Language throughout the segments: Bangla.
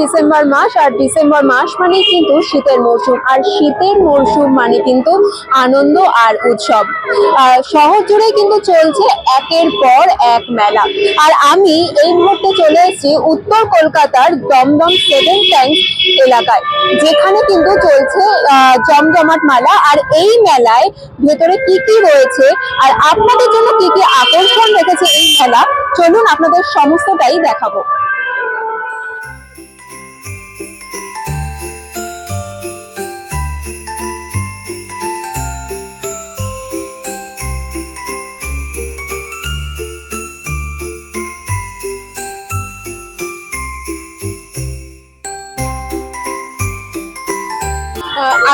ডিসেম্বর মাস, আর ডিসেম্বর মাস মানেই কিন্তু শীতের মরশুম, আর শীতের মরশুম মানে কিন্তু আনন্দ আর উৎসব। শহর জুড়ে কিন্তু চলছে একের পর এক মেলা। আর আমি এই মুহূর্তে চলে এসেছি উত্তর কলকাতার দমদম সেভেন ট্যাঙ্কস এলাকায়, যেখানে কিন্তু চলছে জমজমাট মেলা। আর এই মেলায় ভেতরে কি কি রয়েছে, আর আপনাদের জন্য কি কি আকর্ষণ রেখেছে এই মেলা, চলুন আপনাদের সমস্তটাই দেখাবো।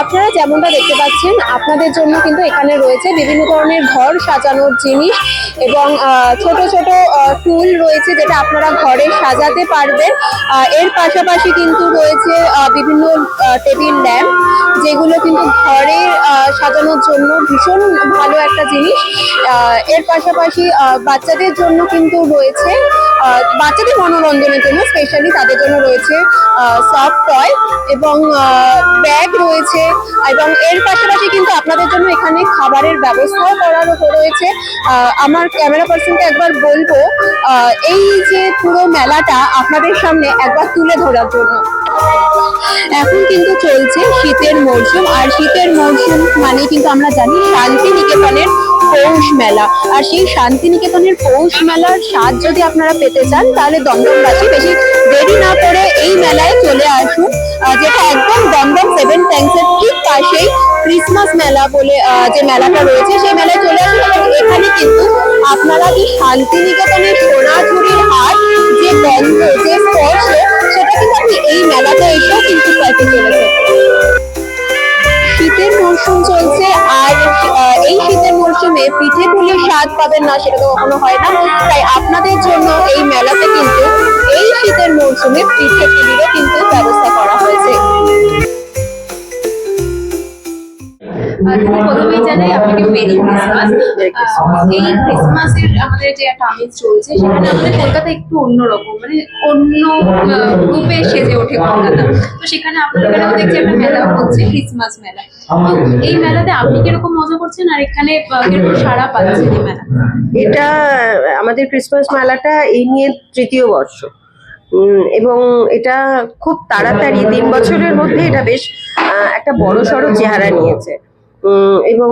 আপনারা যেমনটা দেখতে পাচ্ছেন, আপনাদের জন্য কিন্তু এখানে রয়েছে বিভিন্ন ধরনের ঘর সাজানোর জিনিস এবং ছোট ছোট টুল রয়েছে যেটা আপনারা ঘরে সাজাতে পারবেন। এর পাশাপাশি কিন্তু রয়েছে বিভিন্ন টেবিল ল্যাম্প যেগুলো কিন্তু ঘরে সাজানোর জন্য ভীষণ ভালো একটা জিনিস। এর পাশাপাশি বাচ্চাদের জন্য কিন্তু রয়েছে বাচ্চাদের মনোরঞ্জনের জন্য স্পেশালি তাদের জন্য রয়েছে সফট টয় এবং ব্যাগ রয়েছে। এবং এর পাশাপাশি কিন্তু আপনাদের জন্য এখানে খাবারের ব্যবস্থাও করা রয়েছে। আমার ক্যামেরা পার্সনকে একবার বলব এই যে পুরো মেলাটা আপনাদের সামনে একবার তুলে ধরার জন্য। এখন কিন্তু চলছে শীতের মরশুম, আর শীতের মরশুম মানে কিন্তু আমরা জানি শান্তিনিকেতনের পৌষ মেলা। আর সেই শান্তিনিকেতনের পৌষ মেলার স্বাদ যদি আপনারা পেতে চান, তাহলে দমদমবাসী বেশি দেরি না করে এই মেলায় চলে আসুন। যেটা একদম দমদম সেভেন ট্যাঙ্কসের ঠিক পাশেই ক্রিসমাস মেলা বলে যে মেলাটা রয়েছে, সেই মেলায় চলে আসুন। এবং এখানে কিন্তু আপনারা যে শান্তিনিকেতনের সোনাঝুরির হাট, যে গন্ধ, যে স্পর্শ, সেটা কিন্তু আপনি এই মেলাতে এসেও কিন্তু পাইতে চলেছেন। শীতের মরশুম চলছে মরশুমে পিঠে পুলির স্বাদ পাবেন না, সেটা তো কখনো হয় না। তাই আপনাদের জন্য এই মেলাতে কিন্তু এই শীতের মৌসুমে পিঠে পুলিরও মেরি ক্রিসমাস এই ক্রিসমাসের আমাদের যে একটা আমেজ চলছে সেখানে আমাদের কলকাতা একটু অন্যরকম মানে অন্য রূপে সেজে ওঠে কলকাতা। তো সেখানে আপনার এখানেও দেখছি একটা মেলা হচ্ছে ক্রিসমাস মেলা। তো এই মেলাতে আপনি কীরকম মজা করছেন? আর এখানে কীরকম পাচ্ছেন এই মেলা এটা আমাদের ক্রিসমাস মেলাটা এই নিয়ে তৃতীয় বর্ষ। উম, এবং এটা খুব তাড়াতাড়ি তিন বছরের মধ্যে এটা বেশ একটা বড় সড়ো চেহারা নিয়েছে। এবং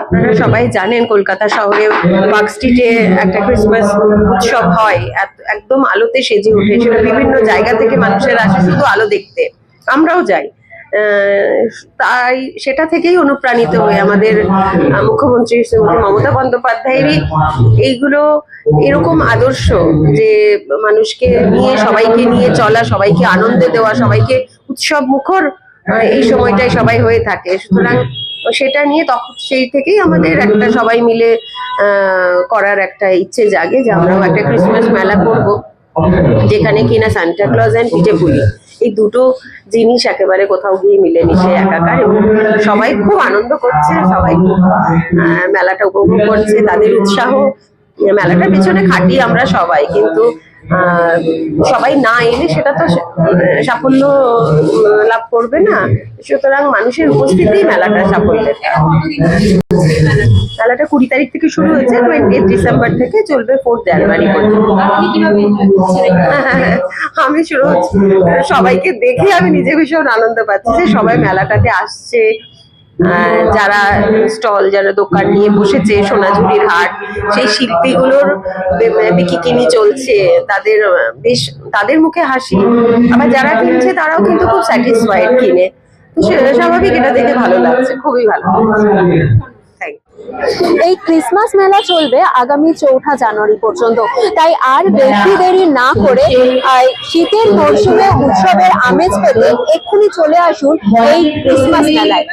আপনারা সবাই জানেন কলকাতা শহরে পার্ক স্ট্রিটে একটা ক্রিসমাস উৎসব হয়। একদম আলোতে সেজে ওঠে সেটা বিভিন্ন জায়গা থেকে মানুষের আসে শুধু আলো দেখতে। আমরাও যাই। তাই সেটা থেকেই অনুপ্রাণিত হয়ে আমাদের মুখ্যমন্ত্রী শ্রীমতী মমতা বন্দ্যোপাধ্যায়েরই এইগুলো এরকম আদর্শ যে মানুষকে নিয়ে, সবাইকে নিয়ে চলা, সবাইকে আনন্দ দেওয়া, সবাইকে উৎসব মুখর এই সময়টাই সবাই হয়ে থাকে। সুতরাং সেটা নিয়ে তখন সেই থেকেই আমাদের একটা সবাই মিলে করার একটা ইচ্ছে জাগে যে আমরাও একটা ক্রিসমাস মেলা করব। যেখানে কিনা সান্টা ক্লজ অ্যান্ড পিঠে পুলি এই দুটো জিনিস একেবারে কোথাও গিয়ে মিলেমিশে একাকার এবং সবাই খুব আনন্দ করছে সবাই খুব আহ, মেলাটা উপভোগ করছে তাদের উৎসাহ। মেলাটার পিছনে খাটি আমরা সবাই কিন্তু সবাই না এলে সেটা তো সাফল্য লাভ করবে না সুতরাং মানুষের উপস্থিতি মেলাটা সাফল্যের মেলাটা? কুড়ি তারিখ থেকে শুরু হয়েছে টোয়েন্টি ডিসেম্বর থেকে চলবে ফোর্থ জানুয়ারি পর্যন্ত? আমি শুরু সবাইকে দেখে আমি নিজে ভীষণ আনন্দ পাচ্ছি যে সবাই মেলাটাতে আসছে যারা স্টল, যারা দোকান নিয়ে বসেছে, সোনাঝুরির হাট, সেই শিল্পীগুলোর বে- বিকিকিনি চলছে। তাদের, বেশ, তাদের মুখে হাসি। আবার যারা কিনছে, তারাও কিন্তু খুব স্যাটিসফাইড কিনে। স্বাভাবিক, এটা দেখে ভালো লাগছে, খুবই ভালো এই ক্রিসমাস মেলা চলবে আগামী চৌঠা জানুয়ারি পর্যন্ত। তাই আর বেশি দেরি না করে শীতের মরশুমে উৎসবের আমেজ পেতে এক্ষুনি চলে আসুন এই ক্রিসমাস মেলায়।